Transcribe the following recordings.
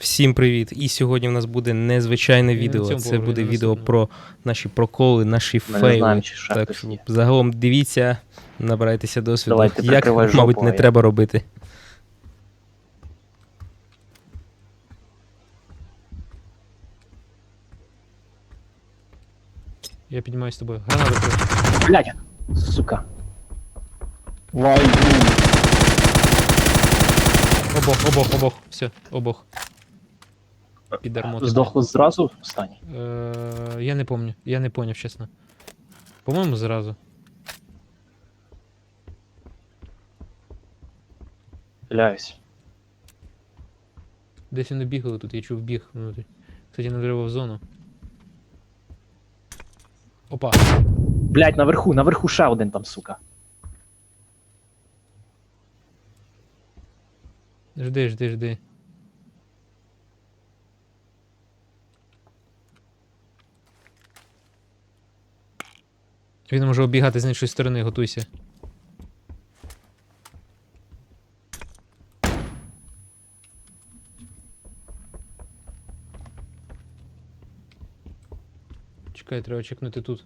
Всім привіт! І сьогодні в нас буде незвичайне відео. цьому Це буде відео про наші проколи, наші Ми не фейли. знаємо, чи ще Так що загалом дивіться, набирайтеся досвіду. Давай, ти Як, мабуть, жопу, не я- треба робити. Я піднімаюсь з тобою. Гранату. Блять! Сука. Вай, Обох, обох, обох. Все, обох. Підармоти. Здохли зразу в стані? Е, я не помню. Я не поняв, чесно. По-моєму, зразу. Ляюсь. Десь вони бігали тут, я чув біг внутрі. Кстати, надривав зону. Опа. Блять, наверху, наверху ще один там, сука. Жди, жди, жди. Він може обігати з іншої сторони, готуйся. Чекай, треба чекнути тут.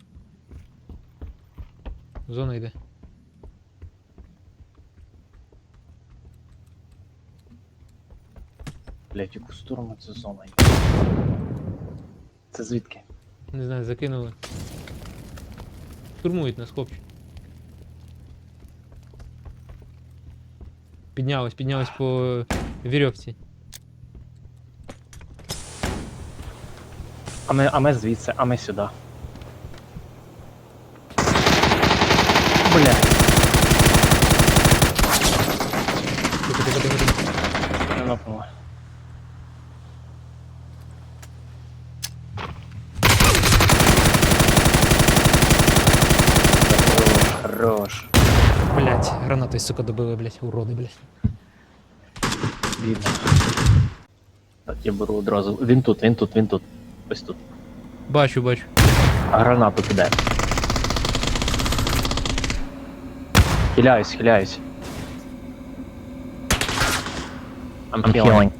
Зона йде. Блять, яку сторону це зона? є? Це звідки? Не знаю, закинули. Штурмують нас, хлопці. Піднялось, піднялось по вірьовці. А ми, а ми звідси, а ми сюди. Блять, Тихо, тихо, тихо, тихо. не напнуло. Хорош. Блять, гранатою, сука, добили, блять, уроди, блять. Бідно. Так, я беру одразу. Він тут, він тут, він тут. Ось тут. Бачу, бачу. А гранату кидай. Хиляюсь, хиляюсь. I'm healing.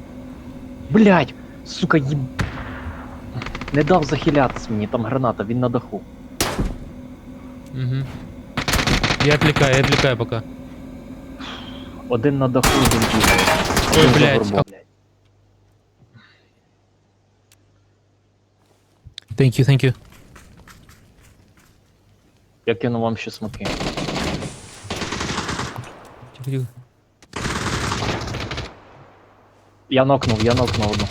Блять! Сука, їб... Не дав захилятись мені, там граната, він на даху. Угу. Я отвлекаю, я отвлекаю пока. Один на даху, один бігає. Ой, Один за блядь, горбом. Thank you, thank you. Я кину вам ще смоки. Тихо, тихо. Я нокнув, я нокнув одну.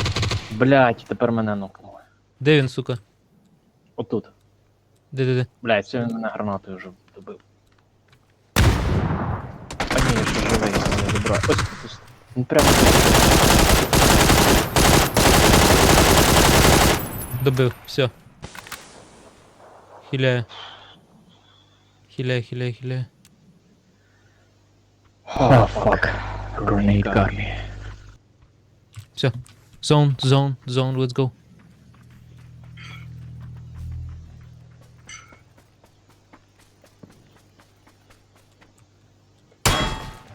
Блять, тепер мене нокнули. Де він, сука? Отут. Де, де, де? Блять, це він мене гранатою вже добив. А ні, я ще добра. Ось ось. Він прямо. Добив, все. Хиляю. Хиляю, хиляю, хиляю. Oh, fuck. Grenade got me. Все. Zone, zone, zone, let's go.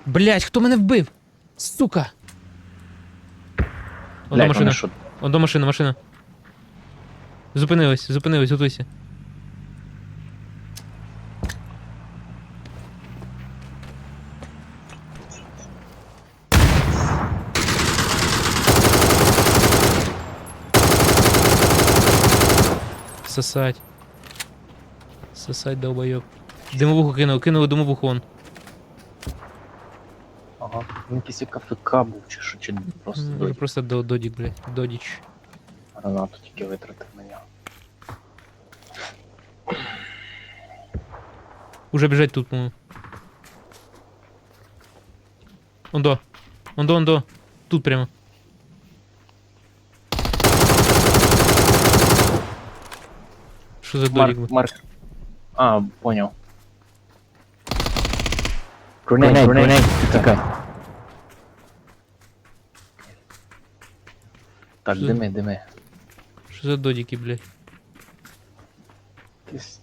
Блять, хто мене вбив? Сука! Одна Блять, машина. вони що? Одна машина, машина. Зупинилась, зупинилась, готуйся. Сосать. Сосать, долбоёб. Димовуху кинув, кинули димовуху вон. Він якийсь як АФК був, чи що, чи просто додік. Просто до, додік, блядь. Додіч. Гранату тільки витратив на нього. Уже біжать тут, по-моєму. Ондо. Ондо, ондо. Тут прямо. Що за додік? Марк, був? Марк. А, понял. Grenade, grenade, Тікай. Так, Що? дими, дими. Що за додіки, блядь? Якісь-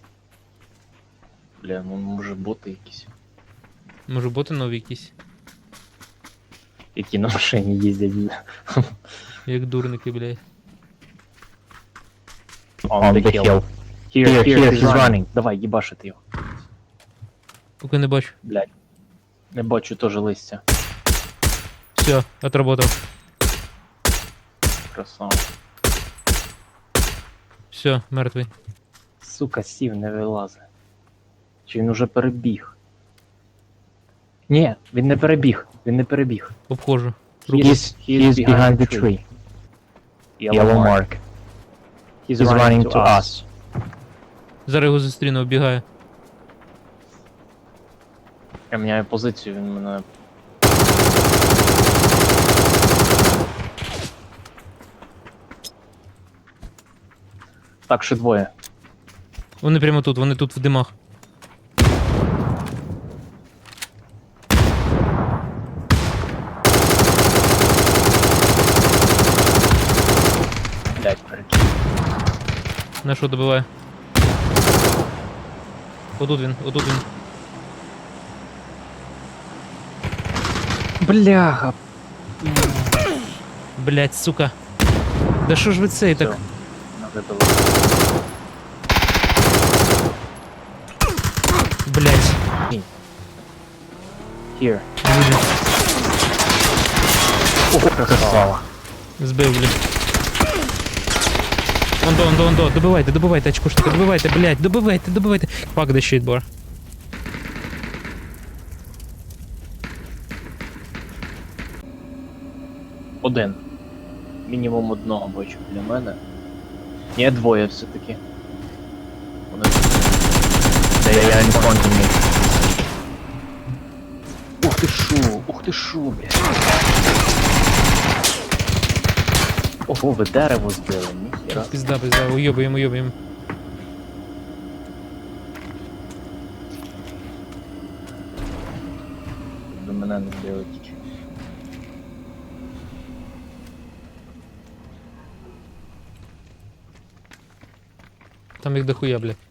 Бля, ну може боти якісь. Може боти нові якісь? які на машині їздять. Як дурники, блядь. On the hill. Here, Here, here, here, he's he's running. Давай, їбашити його. Поки не бачу. Блядь. Не бачу теж листя. Все, отработав. Красава. Все, мертвий. Сука, сів не вилазить. Чи він уже перебіг? Ні, він не перебіг. Він не перебіг. Обходжу. He's, he's behind the tree. Yellow mark. He's, He's running to us. Зараз його зустріну, оббігаю. Я міняю позицію, він мене. Так, ще двоє. Вони прямо тут, вони тут в димах. Блять, перекинь. На що добиває? Отут він, отут він. Бляха. Блять, сука. Да що ж ви цей так? Надо Блять. Here. Красава. Збив, блядь. Ондо, ондо, ондо, добивайте, добивайте, очкушника, добивайте, блядь, добивайте, добивайте. Fuck the shit, bro. Один. Мінімум одного бачу для мене. Ні, двоє все-таки. They are in front of me. Ух ти шо, ух ти шо, блядь. Ого, ви дерево збили, ніхіра. Пизда, пизда, уйобуємо, уйобуємо. Ви мене не тільки. Там їх дохуя, блядь.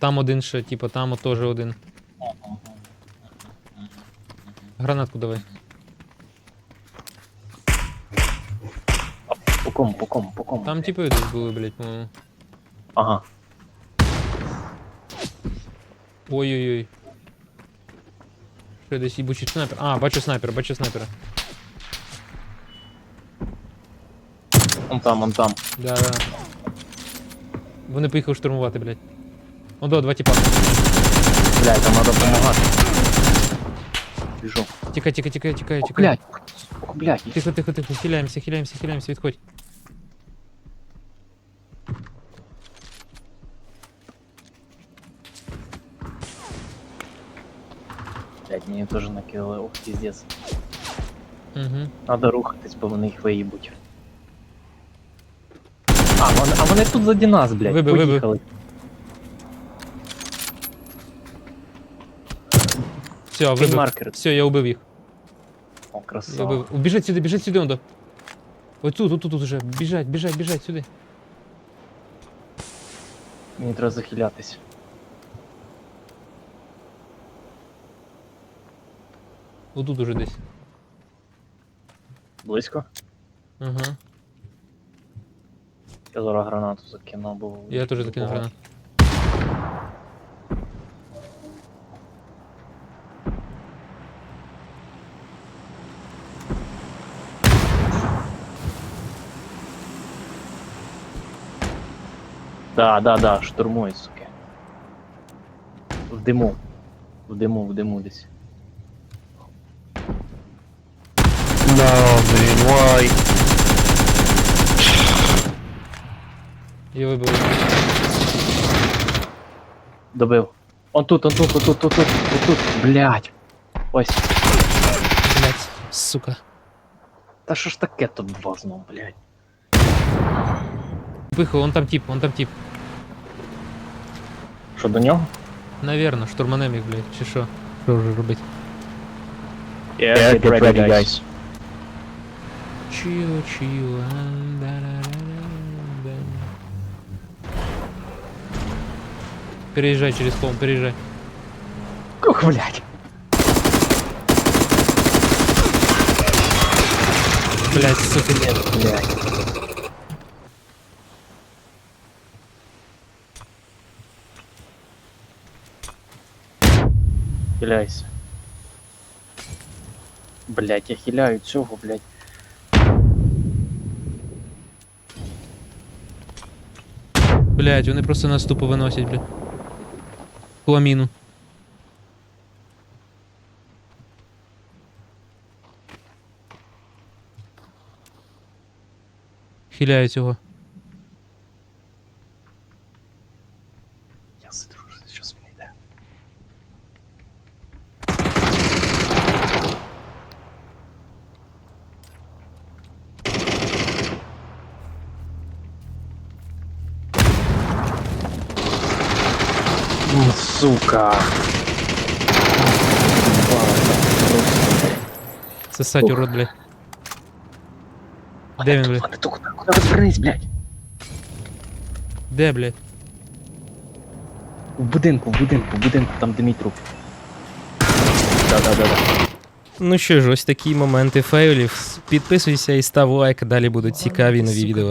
Там один ще, типа, там теж один. Гранатку давай. По кому, по кому, по кому? Там типи десь були, блядь, по-моєму. Ага. Ой-ой-ой. Ще десь їбучий снайпер. А, бачу снайпера, бачу снайпера. Он там, он там. Да, да. Вони поїхали штурмувати, блядь. Ондо, два типа. Блядь, там надо допомагати. Біжу. Тікай, тікай, тікай, тікай, О, тікай. блядь. О, блядь. Тихо, тихо, тихо, хиляємося, хиляємося, хиляємося, відходь. Блядь, мені теж накинули. Ох, піздец. Угу. Надо рухатись, бо вони їх виїбуть. А, вони, а вони тут заді нас, блядь. Вибив, вибив. Поїхали. Все, вибив. маркер. Все, я убив їх. О, Я красава. убив. Біжать сюди, біжать сюди, Ондо. Ось тут, тут, тут уже. Біжать, біжать, біжать сюди. Мені треба захилятись. Отут уже десь. Близько? Ага. Я зараз гранату закину, бо... Я теж закинув гранат. Да, да, да, штурмують, суки. В диму. В диму, в диму десь. No, man, why? Я вибив. Добив. Он тут, он тут, он тут, он тут, он тут. Блять. Ось. Блять, сука. Та що ж таке тут два знов, блять. Пихо, он там тип, он там тип. Що до нього? Наверно, штурманем їх, блядь, чи що? Що вже робити? Yeah, get ready, guys. Чіо, чіо, Переезжай через холм, переезжай. Ух, блять. Блядь, сука. Блядь. Хиляйся. Блять, я хиляю цього, блять. Блядь, вони просто нас тупо виносять, блядь. Кламіну. Хиляю цього. Я сиджу, щас він сука. Сосать урод, блядь. Де він, блядь? Куди розвернись, блядь? Де, блядь? В будинку, в будинку, в будинку, там де мій труп. Да-да-да. Ну що ж, ось такі моменти фейлів. Підписуйся і став лайк, далі будуть цікаві нові відео.